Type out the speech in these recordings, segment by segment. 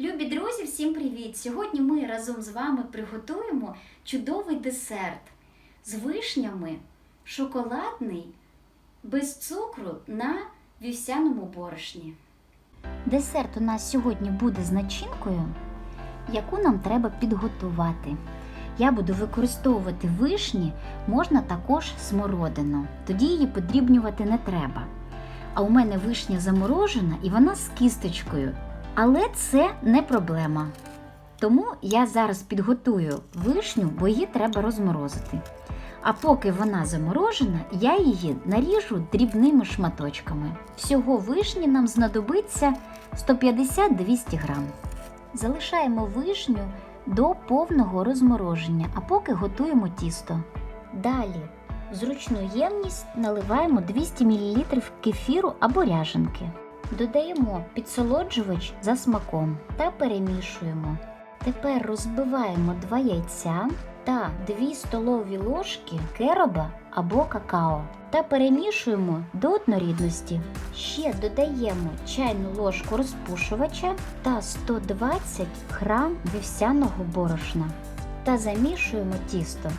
Любі друзі, всім привіт! Сьогодні ми разом з вами приготуємо чудовий десерт з вишнями, шоколадний, без цукру на вівсяному борошні. Десерт у нас сьогодні буде з начинкою, яку нам треба підготувати. Я буду використовувати вишні, можна також смородину, тоді її подрібнювати не треба. А у мене вишня заморожена і вона з кісточкою. Але це не проблема. Тому я зараз підготую вишню, бо її треба розморозити. А поки вона заморожена, я її наріжу дрібними шматочками. Всього вишні нам знадобиться 150-200 грам. Залишаємо вишню до повного розмороження, а поки готуємо тісто. Далі в зручну ємність наливаємо 200 мл кефіру або ряженки. Додаємо підсолоджувач за смаком та перемішуємо. Тепер розбиваємо 2 яйця та 2 столові ложки кероба або какао та перемішуємо до однорідності. Ще додаємо чайну ложку розпушувача та 120 грам вівсяного борошна та замішуємо тісто.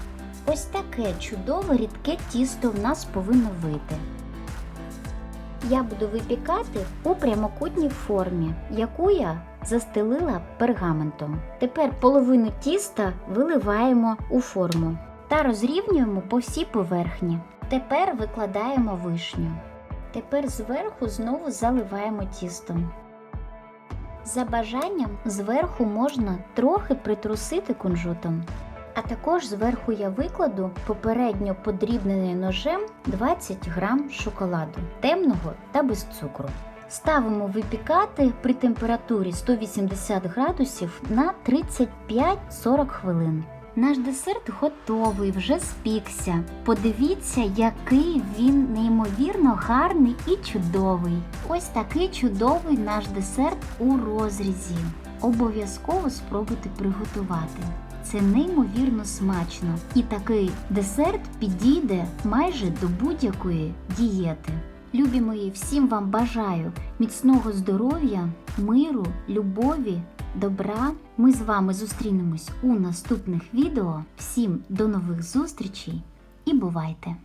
Ось таке чудове рідке тісто в нас повинно вийти. Я буду випікати у прямокутній формі, яку я застелила пергаментом. Тепер половину тіста виливаємо у форму та розрівнюємо по всій поверхні. Тепер викладаємо вишню. Тепер зверху знову заливаємо тістом. За бажанням зверху можна трохи притрусити кунжутом. А також зверху я викладу попередньо подрібнений ножем 20 грам шоколаду темного та без цукру. Ставимо випікати при температурі 180 градусів на 35-40 хвилин. Наш десерт готовий, вже спікся. Подивіться, який він неймовірно гарний і чудовий. Ось такий чудовий наш десерт у розрізі. Обов'язково спробуйте приготувати. Це неймовірно смачно. І такий десерт підійде майже до будь-якої дієти. Любі мої, всім вам бажаю міцного здоров'я, миру, любові, добра. Ми з вами зустрінемось у наступних відео. Всім до нових зустрічей і бувайте!